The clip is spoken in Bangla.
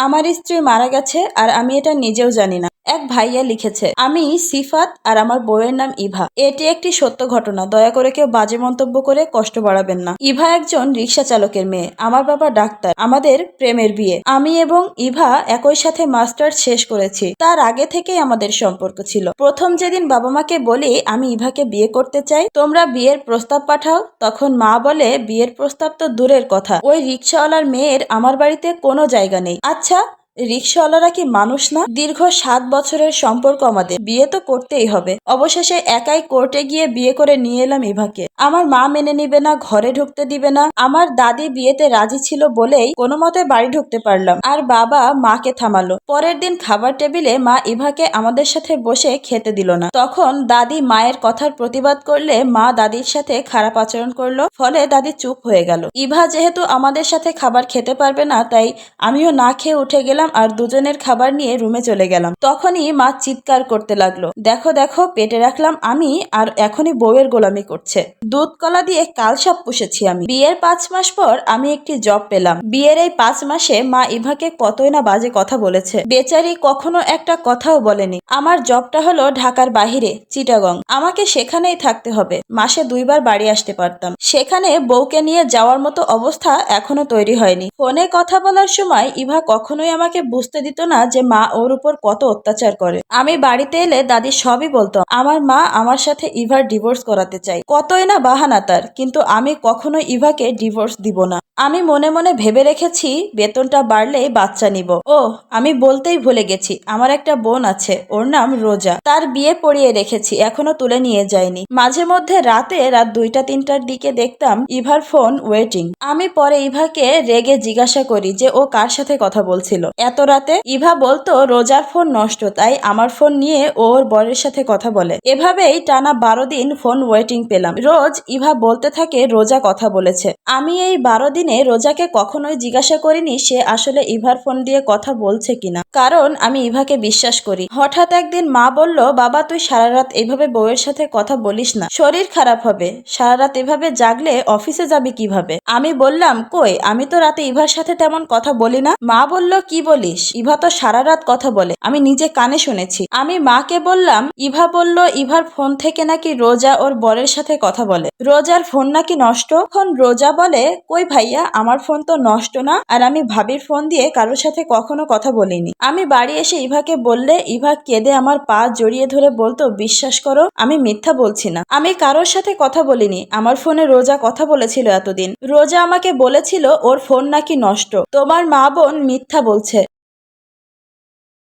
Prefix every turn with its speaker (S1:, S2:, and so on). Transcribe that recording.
S1: আমার স্ত্রী মারা গেছে আর আমি এটা নিজেও জানি না। এক ভাইয়া লিখেছে, আমি সিফাত আর আমার বউয়ের নাম ইভা। এটি একটি সত্য ঘটনা। দয়া করে কেউ বাজে মন্তব্য করে কষ্ট বাড়াবেন না। ইভা একজন রিক্সা চালকের মেয়ে। আমার বাবা ডাক্তার। আমাদের প্রেমের বিয়ে। আমি এবং ইভা একই সাথে মাস্টার্স শেষ করেছি। তার আগে থেকেই আমাদের সম্পর্ক ছিল। প্রথম যেদিন বাবা মাকে বলি, আমি ইভাকে বিয়ে করতে চাই, তোমরা বিয়ের প্রস্তাব পাঠাও। তখন মা বলে, বিয়ের প্রস্তাব তো দূরের কথা। ওই রিক্সাওয়ালার মেয়ের আমার বাড়িতে কোনো জায়গা নেই। আচ্ছা রিক্সাওয়ালারা কি মানুষ না? দীর্ঘ সাত বছরের সম্পর্ক আমাদের। বিয়ে তো করতেই হবে। অবশেষে একাই কোর্টে গিয়ে বিয়ে করে নিয়ে এলাম ইভাকে। আমার মা মেনে নিবে না, ঘরে ঢুকতে দিবে না। আমার দাদি বিয়েতে রাজি ছিল বলেই কোনো মতে বাড়ি ঢুকতে পারলাম। আর বাবা মাকে থামালো। পরের দিন খাবার টেবিলে মা ইভাকে আমাদের সাথে বসে খেতে দিল না। তখন দাদি মায়ের কথার প্রতিবাদ করলে মা দাদির সাথে খারাপ আচরণ করল। ফলে দাদি চুপ হয়ে গেল। ইভা যেহেতু আমাদের সাথে খাবার খেতে পারবে না, তাই আমিও না খেয়ে উঠে গেলাম আর দুজনের খাবার নিয়ে রুমে চলে গেলাম। তখনই মা চিৎকার করতে লাগল। দেখো দেখো, পেটে রাখলাম আমি আর এখনই বউয়ের গোলামি করছে। দুধ কলা দিয়ে কালসাপ পুষেছি আমি। বিয়ের পাঁচ মাস পর আমি একটি জব পেলাম। বিয়ের এই পাঁচ মাসে মা ইভাকে কতই না বাজে কথা বলেছে। বেচারি কখনো একটা কথাও বলেনি। আমার জবটা হলো ঢাকার বাহিরে, চিটাগং। আমাকে সেখানেই থাকতে হবে। মাসে দুইবার বাড়ি আসতে পারতাম। সেখানে বউকে নিয়ে যাওয়ার মতো অবস্থা এখনও তৈরি হয়নি। ফোনে কথা বলার সময় ইভা কখনোই আমাকে বুঝতে দিত না যে মা ওর উপর কত অত্যাচার করে। আমি বাড়িতে এলে দাদি সবই বলতো, আমার মা আমার সাথে ইভার ডিভোর্স করাতে চাই কতই না বাহানা তার, কিন্তু আমি কখনো ইভাকে ডিভোর্স দিব না। আমি মনে মনে ভেবে রেখেছি বেতনটা বাড়লেই বাচ্চা নিব। ও আমি বলতেই ভুলে গেছি, আমার একটা বোন আছে, ওর নাম রোজা। তার বিয়ে পড়িয়ে রেখেছি, এখনও তুলে নিয়ে যায়নি। মাঝে মধ্যে রাতে রাত দুইটা তিনটার দিকে দেখতাম ইভার ফোন ওয়েটিং। আমি পরে ইভাকে রেগে জিজ্ঞাসা করি যে ও কার সাথে কথা বলছিল। এত রাতে ইভা বলতো, রোজার ফোন নষ্ট, তাই আমার ফোন নিয়ে ওর বরের সাথে কথা বলে। এভাবেই টানা বারো দিন ফোন ওয়েটিং পেলাম। রোজ ইভা বলতে থাকে, রোজা কথা বলেছে। আমি এই বারো দিনে রোজাকে কখনোই জিজ্ঞাসা করিনি সে আসলে ইভার ফোন দিয়ে কথা বলছে কিনা। কারণ আমি ইভাকে বিশ্বাস করি। হঠাৎ একদিন মা বলল, বাবা, তুই সারা রাত এইভাবে বউয়ের সাথে কথা বলিস না। শরীর খারাপ হবে। সারা রাত এভাবে জাগলে অফিসে যাবি কীভাবে? আমি বললাম, কই, আমি তো রাতে ইভার সাথে তেমন কথা বলি না। মা বলল, কি বলিস? ইভা তো সারা রাত কথা বলে। আমি নিজে কানে শুনেছি। আমি মাকে বললাম, ইভা বলল, ইভার ফোন থেকে নাকি রোজা ওর বরের সাথে কথা বলে। রোজার ফোন নাকি নষ্ট? এখন রোজা বলে, কই ভাইয়া, আমার ফোন তো নষ্ট না, আর আমি ভাবির ফোন দিয়ে কারোর সাথে কখনো কথা বলিনি। আমি বাড়ি এসে ইভাকে বললে, ইভা কেঁদে আমার পা জড়িয়ে ধরে বলতো, বিশ্বাস করো, আমি মিথ্যা বলছি না। আমি কারোর সাথে কথা বলিনি, আমার ফোনে রোজা কথা বলেছিল এতদিন। রোজা আমাকে বলেছিল, ওর ফোন নাকি নষ্ট। তোমার মা বোন মিথ্যা বলছে।